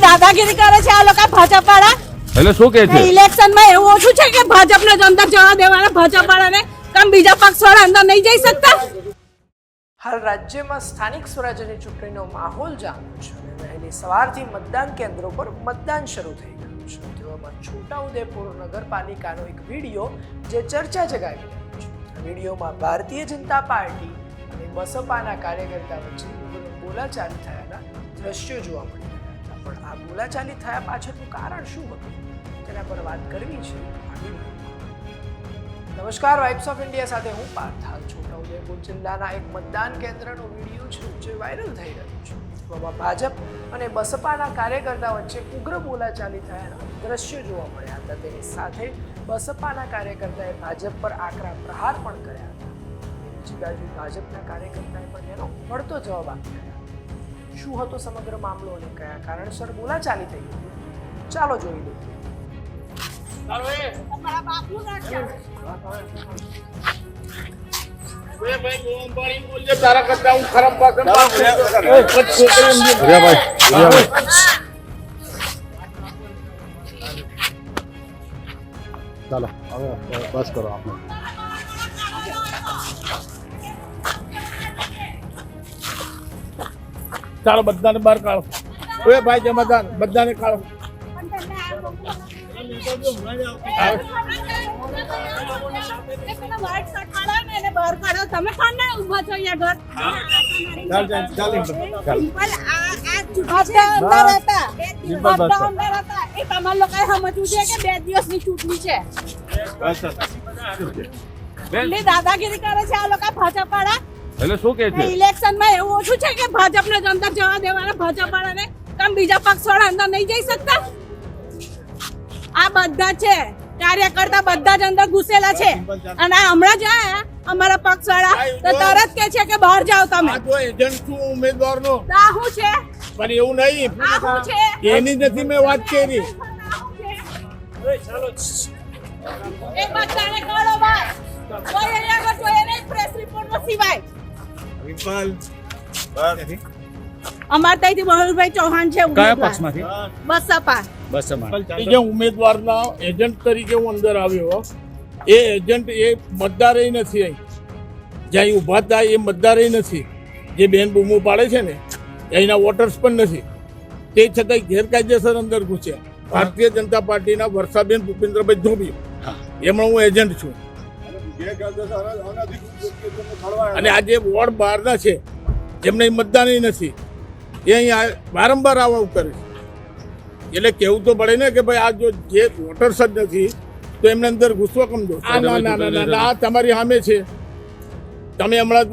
દાદાગીરી કરે છે આ લોકો ભાજપ વાળા એટલે શું કે છે? ઇલેક્શનમાં એવું ઓછું છે કે ભાજપને જ અંદર જવા દેવાના ભાજપ વાળાને કામ બીજા પક્ષ વાળા અંદર નહીં જઈ શકતા? હાલ રાજ્યમાં સ્થાનિક સ્વરાજ્યની ચૂંટણીનો માહોલ જામ્યો છે વહેલી સવારથી મતદાન કેન્દ્રો પર મતદાન શરૂ થઈ ગયું છે. તેવામાં છોટાઉદેપુર નગરપાલિકાનો એક વીડિયો જે ચર્ચા જગાવી રહ્યો છે. વિડીયોમાં ભારતીય જનતા પાર્ટી અને બસપાના કાર્યકર્તા વચ્ચે બોલાચાલી થયાના દ્રશ્યો જોવા મળી રહ્યા હતા. પણ આ બોલાચાલી થયા પાછળનું કારણ શું હતું? તેના પર વાત કરવી છે નમસ્કાર વાઇબ્સ ઓફ ઇન્ડિયા સાથે હું પાર્થ. હાલ છોટાઉદેપુર જિલ્લાના એક મતદાન કેન્દ્રનો વીડિયો છે જે વાયરલ થઈ રહ્યો છે. તેમાં ભાજપ અને બસપાના કાર્યકર્તા વચ્ચે ઉગ્ર બોલાચાલી થયાના દ્રશ્યો જોવા મળ્યા હતા. તેની સાથે બસપાના કાર્યકર્તાએ ભાજપ પર આકરા પ્રહાર પણ કર્યા હતા. બીજી બાજુ ભાજપના કાર્યકર્તાએ પણ એનો વળતો જવાબ આપ્યો હતો. શું હતો સમગ્ર મામલો અને કયા કારણસર બોલાચાલી થઈ હતી? ચાલો જોઈ લઈએ. તમારા બાપનું ચાલો હવે બસ કરો આપણે ચાલો બધાને બહાર કાઢો ઓય ભાઈ જમાદાર બધાને કાઢો પેલા white shirt વાળા ને એને બહાર કાઢો. તમે કોને છો અહીંયા ઘર? ચાલ ચાલ ચાલ ચાલ. પણ આ- આ બધા અંદર હતા. બધા અંદર હતા. એ તમારે લોકોએ સમજવું છે કે બે દિવસની ચૂંટણી છે. એટલી દાદાગીરી કરે છે આ લોકો ભાજપ વાળા એટલે શું કે છે? ઇલેક્શનમાં એવું ઓછું છે કે ભાજપને જ અંદર જવા દેવાના ભાજપ વાળાને તમે બીજા પક્ષ વાળા અંદર નહીં જઈ શકતા? આ બધા છે. કાર્યકર્તા બધા જ અંદર ઘૂસેલા છે. અને આ હમણાં જ આયા. અમારા પક્ષ વાળા તો તરત કે છે કે બહાર જાઓ તમે. આ તો એજન્ટ છું ઉમેદવારનો. શું છે? પણ એવું નહીં. આ શું છે? એની નથી મેં વાત કરી. એ બધાને કરો બસ કોઈ અહીંયા આગળ કોઈ નહીં પ્રેસ રિપોર્ટમાં સિવાય. અમાર ત્યાંથી મયુરભાઈ ચૌહાણ છે કયા ઉમેદવાર. પક્ષમાંથી? બસપા. બસપા. જે ઉમેદવારના એજન્ટ તરીકે હું અંદર આવ્યો એ એજન્ટ એ મતદાર નથી અહીં. જ્યાં અહીં ઊભા થાય એ મતદાર નથી. જે બેન બૂમો પાડે છે ને અહીંના વોટર્સ પણ નથી. તે છતાંય ગેરકાયદેસર અંદર ઘૂસ્યા. ભારતીય જનતા પાર્ટીના વર્ષાબેન ભૂપેન્દ્રભાઈ ધોબી. એમાં હું એજન્ટ છું. અને આ જે વોર્ડ બહારના છે જેમને અહીં મતદાન નથી એ અહીં વારંવાર આવું કરે છે. એટલે કેવું તો પડે ને કે ભાઈ આ જો જે વોટર્સ જ નથી તો એમને અંદર ગુસ્સો કમ દો? આ ના ના ના ના, ના આ તમારી સામે છે. તમે હમણાં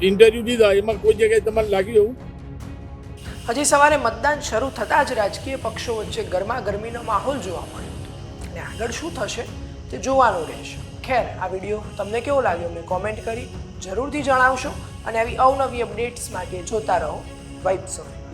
ઇન્ટરવ્યુ દીધા એમાં કોઈ જગ્યાએ તમારે લાગ્યું એવું? હજી સવારે મતદાન શરૂ થતાં જ રાજકીય પક્ષો વચ્ચે ગરમા ગરમીનો માહોલ જોવા મળ્યો હતો. અને આગળ શું થશે તે જોવાનું રહેશે. ખેર આ વીડિયો તમને કેવો લાગ્યો? મેં કોમેન્ટ કરી જરૂરથી જણાવશો. અને આવી અવનવી અપડેટ્સ માટે જોતા રહો. Vibes of